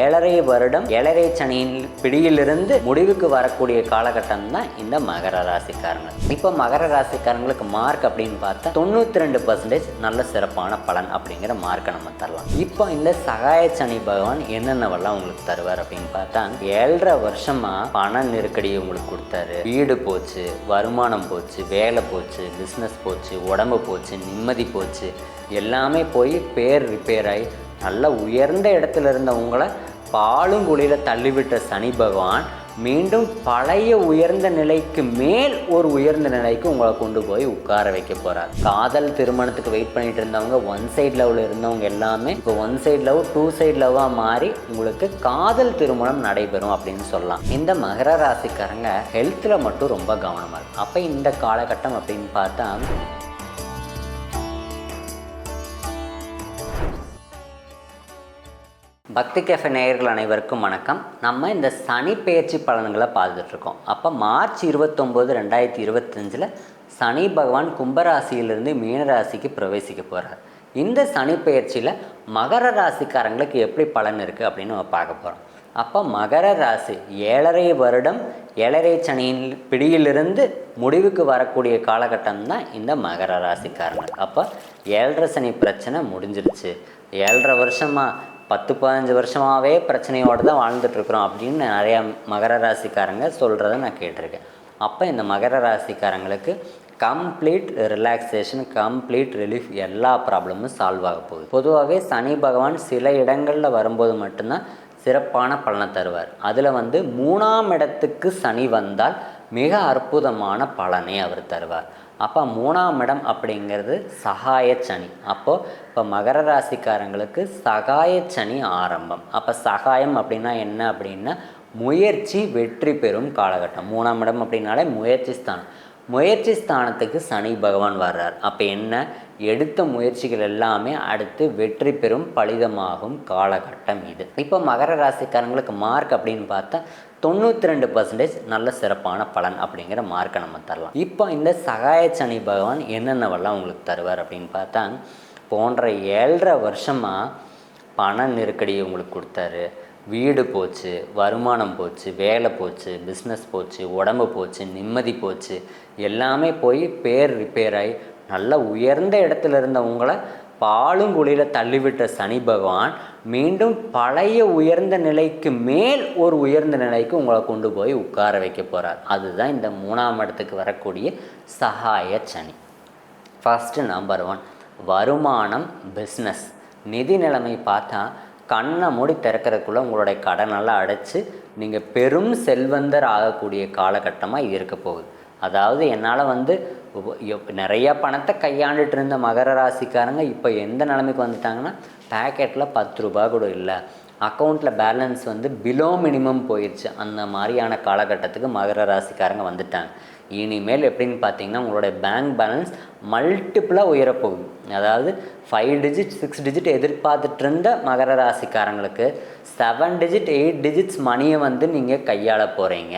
ஏழரை வருடம் ஏழரை சனியின் பிடியிலிருந்து முடிவுக்கு வரக்கூடிய காலகட்டம் தான் இந்த மகர ராசிக்காரங்க இப்போ மகர ராசிக்காரங்களுக்கு மார்க் அப்படின்னு பார்த்தா தொண்ணூற்றி ரெண்டு பர்சன்டேஜ் நல்ல சிறப்பான பலன் அப்படிங்கிற மார்க்கை நம்ம தரலாம். இப்போ இந்த சகாய சனி பகவான் என்னென்னவெல்லாம் உங்களுக்கு தருவார் அப்படின்னு பார்த்தா ஏழரை வருஷமா பண நெருக்கடி உங்களுக்கு கொடுத்தாரு. வீடு போச்சு வருமானம் போச்சு வேலை போச்சு பிஸ்னஸ் போச்சு உடம்பு போச்சு நிம்மதி போச்சு எல்லாமே போய் பேர் ரிப்பேர் ஆகி நல்ல உயர்ந்த இடத்துல இருந்தவங்கள பாலும் குழியில் தள்ளிவிட்ட சனி பகவான் மீண்டும் பழைய உயர்ந்த நிலைக்கு மேல் ஒரு உயர்ந்த நிலைக்கு உங்களை கொண்டு போய் உட்கார வைக்க போகிறார் காதல் திருமணத்துக்கு வெயிட் பண்ணிட்டு இருந்தவங்க ஒன் சைட் லெவலில் இருந்தவங்க எல்லாமே இப்போ one side love two side லவ்வாக மாறி உங்களுக்கு காதல் திருமணம் நடைபெறும் அப்படின்னு சொல்லலாம். இந்த மகர ராசிக்காரங்க ஹெல்த்தில் மட்டும் ரொம்ப கவனமாக இருக்கும் அப்போ இந்த காலகட்டம் அப்படின்னு பார்த்தா பக்தி கேஃபே நேயர்கள் அனைவருக்கும் வணக்கம். நம்ம இந்த சனி பெயர்ச்சி பலன்களை பார்த்துட்ருக்கோம். அப்போ மார்ச் இருபத்தொம்போது ரெண்டாயிரத்தி இருபத்தஞ்சில் சனி பகவான் கும்பராசியிலிருந்து மீனராசிக்கு பிரவேசிக்க போகிறார் இந்த சனி பெயர்ச்சியில் மகர ராசிக்காரங்களுக்கு எப்படி பலன் இருக்குது அப்படின்னு நம்ம பார்க்க போகிறோம் அப்போ மகர ராசி ஏழரை வருடம் ஏழரை சனியின் பிடியிலிருந்து முடிவுக்கு வரக்கூடிய காலகட்டம் தான் இந்த மகர ராசிக்காரங்க. அப்போ ஏழரை சனி பிரச்சனை முடிஞ்சிருச்சு. ஏழரை வருஷமாக பத்து பதினஞ்சு வருஷமாகவே பிரச்சனையோடு தான் வாழ்ந்துட்டுருக்குறோம் அப்படின்னு நிறையா மகர ராசிக்காரங்க சொல்கிறத நான் கேட்டிருக்கேன். அப்போ இந்த மகர ராசிக்காரங்களுக்கு கம்ப்ளீட் ரிலாக்ஸேஷன் கம்ப்ளீட் ரிலீஃப் எல்லா ப்ராப்ளமும் சால்வ் ஆக போகுது. பொதுவாகவே சனி பகவான் சில இடங்களில் வரும்போது மட்டும்தான் சிறப்பான பலனை தருவார். அதில் வந்து மூணாம் இடத்துக்கு சனி வந்தால் மிக அற்புதமான பலனை அவர் தருவார். அப்போ மூணாம் இடம் அப்படிங்கிறது சகாய சனி. அப்போது இப்போ மகர ராசிக்காரங்களுக்கு சகாய சனி ஆரம்பம். அப்போ சகாயம் அப்படின்னா என்ன அப்படின்னா முயற்சி வெற்றி பெறும் காலகட்டம். மூணாம் இடம் அப்படின்னாலே முயற்சி ஸ்தானம். முயற்சி ஸ்தானத்துக்கு சனி பகவான் வர்றார். அப்போ என்ன? எடுத்த முயற்சிகள் எல்லாமே அடுத்து வெற்றி பெறும் பலிதமாகும் காலகட்டம் இது. இப்போ மகர ராசிக்காரங்களுக்கு மார்க் அப்படின்னு பார்த்தா தொண்ணூற்றி ரெண்டு பர்சன்டேஜ் நல்ல சிறப்பான பலன் அப்படிங்கிற மார்க்கை நம்ம தரலாம். இப்போ இந்த சகாய சனி பகவான் என்னென்னவெல்லாம் உங்களுக்கு தருவார் அப்படின்னு பார்த்தா போன்ற ஏழரை வருஷமாக பண நெருக்கடி உங்களுக்கு கொடுத்தாரு. வீடு போச்சு வருமானம் போச்சு வேலை போச்சு பிஸ்னஸ் போச்சு உடம்பு போச்சு நிம்மதி போச்சு. எல்லாமே போய் பேர் ரிப்பேர் ஆகி நல்ல உயர்ந்த இடத்துல இருந்தவங்கள பாலுங்குழியில் தள்ளிவிட்ட சனி பகவான் மீண்டும் பழைய உயர்ந்த நிலைக்கு மேல் ஒரு உயர்ந்த நிலைக்கு உங்களை கொண்டு போய் உட்கார வைக்க போகிறார் அதுதான் இந்த மூணாம் இடத்துக்கு வரக்கூடிய சகாய சனி. ஃபஸ்ட்டு நம்பர் ஒன் வருமானம் பிஸ்னஸ் நிதி நிலைமை பார்த்தா கண்ணை மூடி திறக்கிறதுக்குள்ளே உங்களுடைய கடனெல்லாம் அடைச்சி நீங்கள் பெரும் செல்வந்தர் ஆகக்கூடிய காலகட்டமாக இது இருக்க போகுது. அதாவது என்னால் வந்து நிறையா பணத்தை கையாண்டுட்டு இருந்த மகர ராசிக்காரங்க இப்போ எந்த நிலைமைக்கு வந்துட்டாங்கன்னா பேக்கெட்டில் பத்து ரூபா கூட இல்லை. அக்கௌண்ட்டில் பேலன்ஸ் வந்து பிலோ மினிமம் போயிடுச்சு அந்த மாதிரியான காலகட்டத்துக்கு மகர ராசிக்காரங்க வந்துட்டாங்க. இனிமேல் எப்படின்னு பார்த்தீங்கன்னா உங்களுடைய பேங்க் பேலன்ஸ் மல்டிப்புளாக உயரப்போகுது. அதாவது ஃபைவ் டிஜிட் சிக்ஸ் டிஜிட் எதிர்பார்த்துட்டு இருந்த மகர ராசிக்காரங்களுக்கு செவன் டிஜிட் எயிட் டிஜிட்ஸ் மணியை வந்து நீங்கள் கையாள போகிறீங்க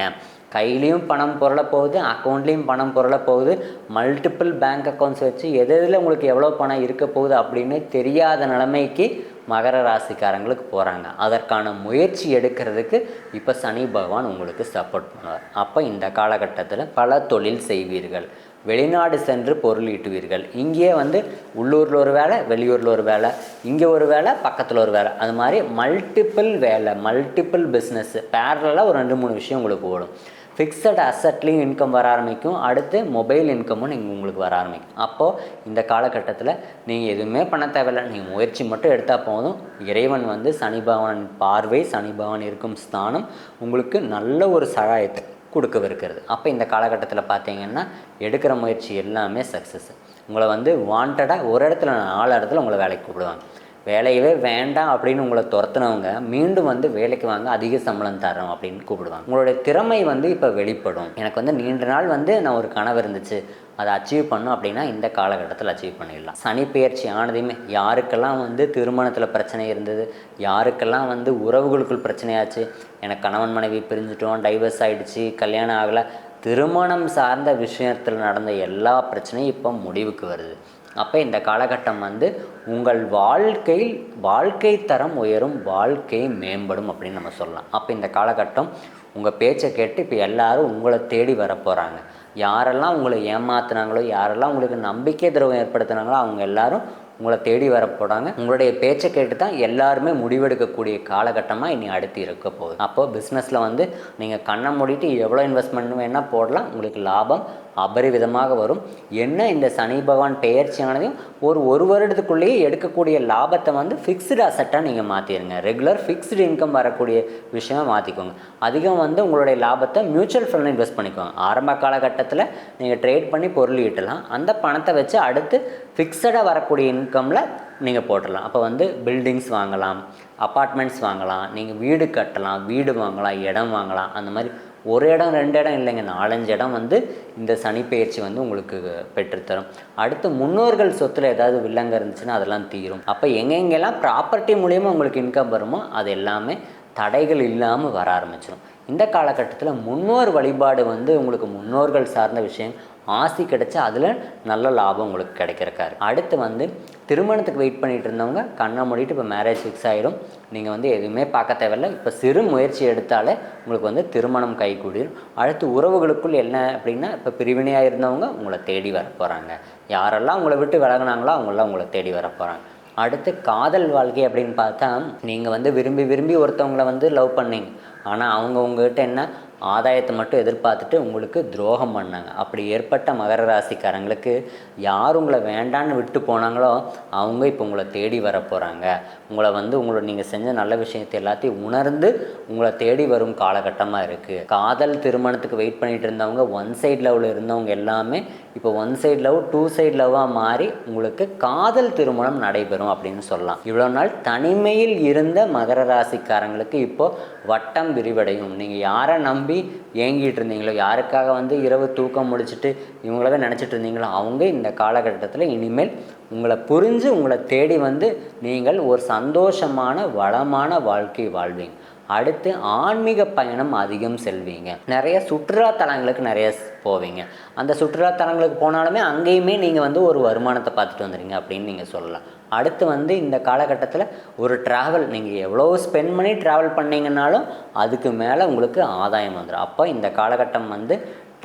கையிலையும் பணம் புரள போகுது அக்கௌண்ட்லேயும் பணம் பொருள போகுது. மல்டிபிள் பேங்க் அக்கௌண்ட்ஸ் வச்சு எது எதில் உங்களுக்கு எவ்வளோ பணம் இருக்க போகுது அப்படின்னு தெரியாத நிலைமைக்கு மகர ராசிக்காரங்களுக்கு போகிறாங்க அதற்கான முயற்சி எடுக்கிறதுக்கு இப்போ சனி பகவான் உங்களுக்கு சப்போர்ட் பண்ணுவார். அப்போ இந்த காலகட்டத்தில் பல தொழில் செய்வீர்கள். வெளிநாடு சென்று பொருள் ஈட்டுவீர்கள். இங்கேயே வந்து உள்ளூரில் ஒரு வேலை வெளியூரில் ஒரு வேலை இங்கே ஒரு வேலை பக்கத்தில் ஒரு வேலை. அது மாதிரி மல்டிப்புள் வேலை மல்டிப்புள் பிஸ்னஸ் பேரலாக ஒரு ரெண்டு மூணு விஷயம் உங்களுக்கு ஓடும். ஃபிக்ஸட் அசட்லேயும் இன்கம் வர ஆரம்பிக்கும். அடுத்து மொபைல் இன்கமும் நீங்கள் உங்களுக்கு வர ஆரம்பிக்கும். அப்போது இந்த காலகட்டத்தில் நீங்கள் எதுவுமே பண்ண தேவையில்லை. நீங்கள் முயற்சி மட்டும் எடுத்தால் போதும். இறைவன் வந்து சனி பகவான் பார்வை சனி பகவான் இருக்கும் ஸ்தானம் உங்களுக்கு நல்ல ஒரு சகாயத்தை கொடுக்கவிருக்கிறது. அப்போ இந்த காலகட்டத்தில் பார்த்தீங்கன்னா எடுக்கிற முயற்சி எல்லாமே சக்ஸஸ் உங்களை வந்து வாண்டடாக ஒரு இடத்துல நாலு இடத்துல உங்களை வேலைக்கு கூப்பிடுவாங்க. வேலையவே வேண்டாம் அப்படின்னு உங்களை துரத்துனவங்க மீண்டும் வந்து வேலைக்கு வாங்க அதிக சம்பளம் தரோம் அப்படின்னு கூப்பிடுவாங்க. உங்களுடைய திறமை வந்து இப்போ வெளிப்படும். எனக்கு வந்து நீண்ட நாள் வந்து நான் ஒரு கனவு இருந்துச்சு. அதை அச்சீவ் பண்ணும் அப்படின்னா இந்த காலகட்டத்தில் அச்சீவ் பண்ணிடலாம். சனி பெயர்ச்சி ஆனதையுமே யாருக்கெல்லாம் வந்து திருமணத்தில் பிரச்சனை இருந்தது? யாருக்கெல்லாம் வந்து உறவுகளுக்குள் பிரச்சனையாச்சு? எனக்கு கணவன் மனைவி பிரிஞ்சுட்டோம் டைவர்ஸ் ஆகிடுச்சு கல்யாணம் ஆகலை. திருமணம் சார்ந்த விஷயத்தில் நடந்த எல்லா பிரச்சனையும் இப்போ முடிவுக்கு வருது. அப்போ இந்த காலகட்டம் வந்து உங்கள் வாழ்க்கையில் வாழ்க்கை தரம் உயரும் வாழ்க்கை மேம்படும் அப்படின்னு நம்ம சொல்லலாம். அப்போ இந்த காலகட்டம் உங்கள் பேச்சை கேட்டு இப்போ எல்லாரும் உங்களை தேடி வர போகிறாங்க யாரெல்லாம் உங்களை ஏமாத்துனாங்களோ யாரெல்லாம் உங்களுக்கு நம்பிக்கை துரோகம் ஏற்படுத்துனாங்களோ அவங்க எல்லாரும் உங்களை தேடி வர உங்களுடைய பேச்சை கேட்டு தான் எல்லாருமே முடிவெடுக்கக்கூடிய காலகட்டமாக இனி அடுத்து இருக்க போகுது. அப்போது பிஸ்னஸில் வந்து நீங்கள் கண்ணை மூடிட்டு எவ்வளோ இன்வெஸ்ட்மெண்ட் வேணால் போடலாம். உங்களுக்கு லாபம் அபரிவிதமாக வரும். என்ன இந்த சனி பகவான் பெயர்ச்சியானதையும் ஒரு ஒரு வருடத்துக்குள்ளேயே எடுக்கக்கூடிய லாபத்தை வந்து ஃபிக்ஸ்டு அசட்டாக நீங்கள் மாற்றிடுங்க ரெகுலர் ஃபிக்ஸ்டு இன்கம் வரக்கூடிய விஷயமாக மாற்றிக்கோங்க அதிகம் வந்து உங்களுடைய லாபத்தை மியூச்சுவல் ஃபண்டில் இன்வெஸ்ட் பண்ணிக்கோங்க. ஆரம்ப காலகட்டத்தில் நீங்கள் ட்ரேட் பண்ணி பொருள் ஈட்டலாம். அந்த பணத்தை வச்சு அடுத்து ஃபிக்ஸடாக வரக்கூடிய இன்கமில் நீங்கள் போட்டுடலாம். அப்போ வந்து பில்டிங்ஸ் வாங்கலாம் அப்பார்ட்மெண்ட்ஸ் வாங்கலாம் நீங்கள் வீடு கட்டலாம் வீடு வாங்கலாம் இடம் வாங்கலாம். அந்த மாதிரி ஒரு இடம் ரெண்டு இடம் இல்லைங்க. நாலஞ்சு இடம் வந்து இந்த சனிப்பெயர்ச்சி வந்து உங்களுக்கு பெற்றுத்தரும் அடுத்து முன்னோர்கள் சொத்தில் ஏதாவது வில்லங்க இருந்துச்சுன்னா அதெல்லாம் தீரும். அப்போ எங்கெங்கெல்லாம் ப்ராப்பர்ட்டி மூலிமா உங்களுக்கு இன்கம் வருமோ அது எல்லாமே தடைகள் இல்லாமல் வர ஆரம்பிச்சிடும் இந்த காலகட்டத்தில் முன்னோர் வழிபாடு வந்து உங்களுக்கு முன்னோர்கள் சார்ந்த விஷயம். ஆசி கிடைச்சா அதில் நல்ல லாபம் உங்களுக்கு கிடைக்கிறக்காரு அடுத்து வந்து திருமணத்துக்கு வெயிட் பண்ணிட்டு இருந்தவங்க கண்ணை மூடிட்டு இப்போ மேரேஜ் ஃபிக்ஸ் ஆகிடும் நீங்கள் வந்து எதுவுமே பார்க்க தேவையில்ல. இப்போ சிறு முயற்சி எடுத்தாலே உங்களுக்கு வந்து திருமணம் கைகூடிடும் அடுத்து உறவுகளுக்குள் என்ன அப்படின்னா இப்போ பிரிவினையாக இருந்தவங்க உங்களை தேடி வர போகிறாங்க யாரெல்லாம் உங்களை விட்டு விலகுனாங்களோ அவங்களாம் உங்களை தேடி வர போகிறாங்க அடுத்து காதல் வாழ்க்கை அப்படின்னு பார்த்தா நீங்கள் வந்து விரும்பி விரும்பி ஒருத்தவங்கள வந்து லவ் பண்ணீங்க. ஆனால் அவங்க உங்ககிட்ட என்ன? ஆதாயத்தை மட்டும் எதிர்பார்த்துட்டு உங்களுக்கு துரோகம் பண்ணாங்க. அப்படி ஏற்பட்ட மகர ராசிக்காரங்களுக்கு யார் உங்களை வேண்டான்னு விட்டு போனாங்களோ அவங்க இப்போ உங்களை தேடி வர போகிறாங்க உங்களை வந்து உங்களை நீங்கள் செஞ்ச நல்ல விஷயத்தை எல்லாத்தையும் உணர்ந்து உங்களை தேடி வரும் காலகட்டமாக இருக்குது காதல் திருமணத்துக்கு வெயிட் பண்ணிகிட்டு இருந்தவங்க ஒன் சைட் லெவலில் இருந்தவங்க எல்லாமே இப்போ one side love two side லவ்வாக மாறி உங்களுக்கு காதல் திருமணம் நடைபெறும் அப்படின்னு சொல்லலாம். இவ்வளோ நாள் தனிமையில் இருந்த மகர ராசிக்காரங்களுக்கு இப்போது வட்டம் விரிவடையும். நீங்கள் யாரை நம்பி ஏங்கிட்டு இருந்தீங்களோ யாருக்காக வந்து இரவு தூக்கம் முடிச்சுட்டு இவங்களவே நினச்சிட்டு இருந்தீங்களோ அவங்க இந்த காலகட்டத்தில் இனிமேல் உங்களை புரிஞ்சு உங்களை தேடி வந்து நீங்கள் ஒரு சந்தோஷமான வளமான வாழ்க்கை வாழ்வீங்க. அடுத்து ஆன்மீக பயணம் அதிகம் செல்வீங்க. நிறைய சுற்றுலா தலங்களுக்கு நிறைய போவீங்க. அந்த சுற்றுலா தலங்களுக்கு போனாலுமே அங்கேயுமே நீங்கள் வந்து ஒரு வருமானத்தை பார்த்துட்டு வந்துடுங்க அப்படின்னு நீங்கள் சொல்லலாம். அடுத்து வந்து இந்த காலகட்டத்தில் ஒரு ட்ராவல் நீங்கள் எவ்வளோ ஸ்பெண்ட் பண்ணி ட்ராவல் பண்ணீங்கன்னாலும் அதுக்கு மேலே உங்களுக்கு ஆதாயம் வந்துடும் அப்போ இந்த காலகட்டம் வந்து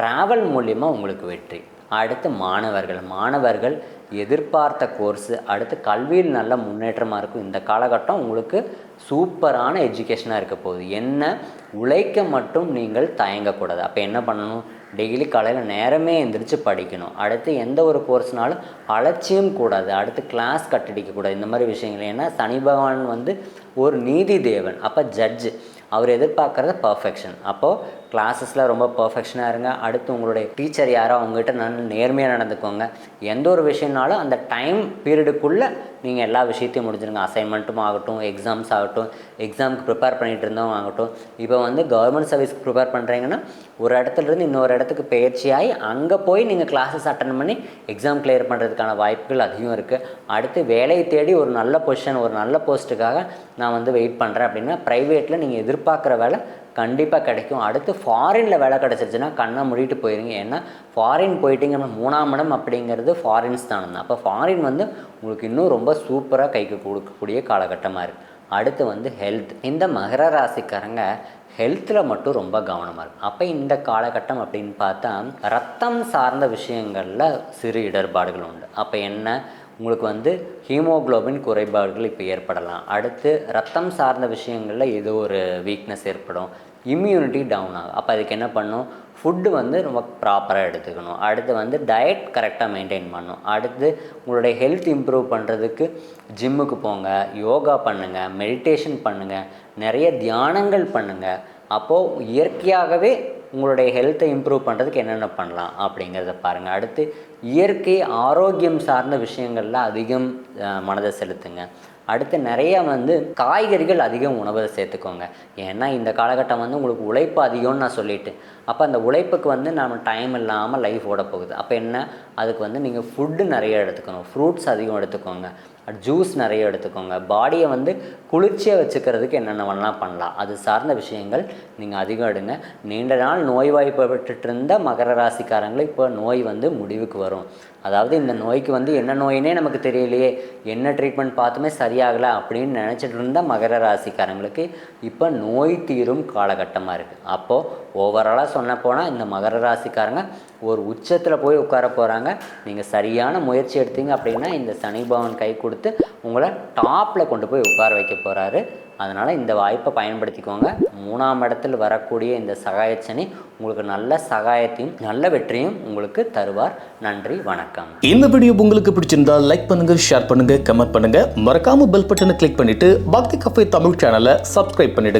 ட்ராவல் மூலியமாக உங்களுக்கு வெற்றி. அடுத்து மாணவர்கள். மாணவர்கள் எதிர்பார்த்த கோர்ஸு அடுத்து கல்வியில் நல்ல முன்னேற்றமாக இருக்கும். இந்த காலகட்டம் உங்களுக்கு சூப்பரான எஜுகேஷனாக இருக்க போகுது. என்ன? உழைக்க மட்டும் நீங்கள் தயங்கக்கூடாது. அப்போ என்ன பண்ணணும்? டெய்லி காலையில் நேரமே எந்திரிச்சு படிக்கணும். அடுத்து எந்த ஒரு கோர்ஸ்னாலும் அலட்சியம் கூடாது. அடுத்து கிளாஸ் கட்டடிக்கக்கூடாது இந்த மாதிரி விஷயங்கள். ஏன்னா சனி பகவான் வந்து ஒரு நீதி தேவன். அப்போ ஜட்ஜு அவர் எதிர்பார்க்குறது பர்ஃபெக்ஷன் அப்போது கிளாஸஸில் ரொம்ப பர்ஃபெக்ஷனாக இருங்க. அடுத்து உங்களுடைய டீச்சர் யாரோ அவங்ககிட்ட நல்ல நேர்மையாக நடந்துக்கோங்க. எந்த ஒரு விஷயம்னாலும் அந்த டைம் பீரியடுக்குள்ளே நீங்கள் எல்லா விஷயத்தையும் முடிஞ்சிருங்க. அசைன்மெண்ட்டும் ஆகட்டும் எக்ஸாம்ஸ் ஆகட்டும் எக்ஸாமுக்கு ப்ரிப்பேர் பண்ணிகிட்டு இருந்தவங்க ஆகட்டும். இப்போ வந்து கவர்மெண்ட் சர்வீஸ்க்கு ப்ரிப்பேர் பண்ணுறீங்கன்னா ஒரு இடத்துலேருந்து இன்னொரு இடத்துக்கு பயிற்சியாகி அங்கே போய் நீங்கள் கிளாஸஸ் அட்டன் பண்ணி எக்ஸாம் கிளியர் பண்ணுறதுக்கான வாய்ப்புகள் அதிகம் இருக்குது அடுத்து வேலையை தேடி ஒரு நல்ல பொசிஷன் ஒரு நல்ல போஸ்ட்டுக்காக நான் வந்து வெயிட் பண்ணுறேன் அப்படின்னா ப்ரைவேட்டில் நீங்கள் எதிர்பார்க்குற வேலை கண்டிப்பாக கிடைக்கும். அடுத்து ஃபாரினில் வேலை கிடச்சிருச்சுன்னா கண்ணை மூடிட்டு போயிருங்க. ஏன்னா ஃபாரின் போயிட்டீங்க மூணாம் இடம் அப்படிங்கிறது ஃபாரின்ஸ் தான். அப்போ ஃபாரின் வந்து உங்களுக்கு இன்னும் ரொம்ப சூப்பராக கைக்கு கொடுக்கக்கூடிய காலகட்டமாக இருக்குது அடுத்து வந்து ஹெல்த் இந்த மகர ராசிக்காரங்க ஹெல்த்தில் மட்டும் ரொம்ப கவனமாக இருக்கும் அப்போ இந்த காலகட்டம் அப்படின்னு பார்த்தா ரத்தம் சார்ந்த விஷயங்களில் சிறு இடர்பாடுகள் உண்டு. அப்போ என்ன? உங்களுக்கு வந்து ஹீமோகுளோபின் குறைபாடுகள் இப்போ ஏற்படலாம். அடுத்து ரத்தம் சார்ந்த விஷயங்களில் ஏதோ ஒரு வீக்னஸ் ஏற்படும். இம்யூனிட்டி டவுன் ஆகும். அப்போ அதுக்கு என்ன பண்ணும்? ஃபுட்டு வந்து ரொம்ப ப்ராப்பராக எடுத்துக்கணும். அடுத்து வந்து டயட் கரெக்டாக மெயின்டைன் பண்ணும். அடுத்து உங்களுடைய ஹெல்த் இம்ப்ரூவ் பண்ணுறதுக்கு ஜிம்முக்கு போங்க யோகா பண்ணுங்கள் மெடிடேஷன் பண்ணுங்கள் நிறைய தியானங்கள் பண்ணுங்கள் அப்போது இயற்கையாகவே உங்களுடைய ஹெல்த்தை இம்ப்ரூவ் பண்ணுறதுக்கு என்னென்ன பண்ணலாம் அப்படிங்கிறத பாருங்கள் அடுத்து இயற்கை ஆரோக்கியம் சார்ந்த விஷயங்களில் அதிகம் மனதை செலுத்துங்க. அடுத்து நிறைய வந்து காய்கறிகள் அதிகம் உணவை சேர்த்துக்கோங்க. ஏன்னா இந்த காலகட்டம் வந்து உங்களுக்கு உழைப்பு அதிகம்னு நான் சொல்லிட்டு. அப்போ அந்த உழைப்புக்கு வந்து நம்ம டைம் இல்லாமல் லைஃப் ஓட போகுது. அப்போ என்ன? அதுக்கு வந்து நீங்கள் ஃபுட்டு நிறைய எடுத்துக்கணும். ஃப்ரூட்ஸ் அதிகம் எடுத்துக்கோங்க. ஜூஸ் நிறைய எடுத்துக்கோங்க. பாடியை வந்து குளிர்ச்சியாக வச்சுக்கிறதுக்கு என்னென்ன வேணால் பண்ணலாம். அது சார்ந்த விஷயங்கள் நீங்கள் அதிகம் எடுங்க. நீண்ட நாள் நோய்வாய்ப்பட்டு இருந்த மகர ராசிக்காரங்களை இப்போ நோய் வந்து முடிவுக்கு வரும். அதாவது இந்த நோய்க்கு வந்து என்ன நோயினே நமக்கு தெரியலையே. என்ன ட்ரீட்மெண்ட் பார்த்துமே சரியாகலை அப்படின்னு நினச்சிட்டு இருந்த மகர ராசிக்காரங்களுக்கு இப்போ நோய் தீரும் காலகட்டமாக இருக்குது அப்போது ஓவராலாக சொன்ன போனால் இந்த மகர ராசிக்காரங்க ஒரு உச்சத்தில் போய் உட்கார போகிறாங்க நீங்கள் சரியான முயற்சி எடுத்தீங்க அப்படின்னா இந்த சனி பவன் கை கொடுத்து உங்களை டாப்பில் கொண்டு போய் உட்கார வைக்க போகிறாரு அதனால் இந்த வாய்ப்பை பயன்படுத்திக்கோங்க. மூணாம் இடத்தில் வரக்கூடிய இந்த சகாயச்சனி உங்களுக்கு நல்ல சகாயத்தையும் நல்ல வெற்றியும் உங்களுக்கு தருவார். நன்றி வணக்கம். இந்த வீடியோ உங்களுக்கு பிடிச்சிருந்தா லைக் பண்ணுங்க ஷேர் பண்ணுங்க கமெண்ட் பண்ணுங்க. மறக்காம பெல் பட்டனை கிளிக் பண்ணிட்டு பக்தி கஃபே தமிழ் சேனலை சப்ஸ்கிரைப் பண்ணிடுங்க.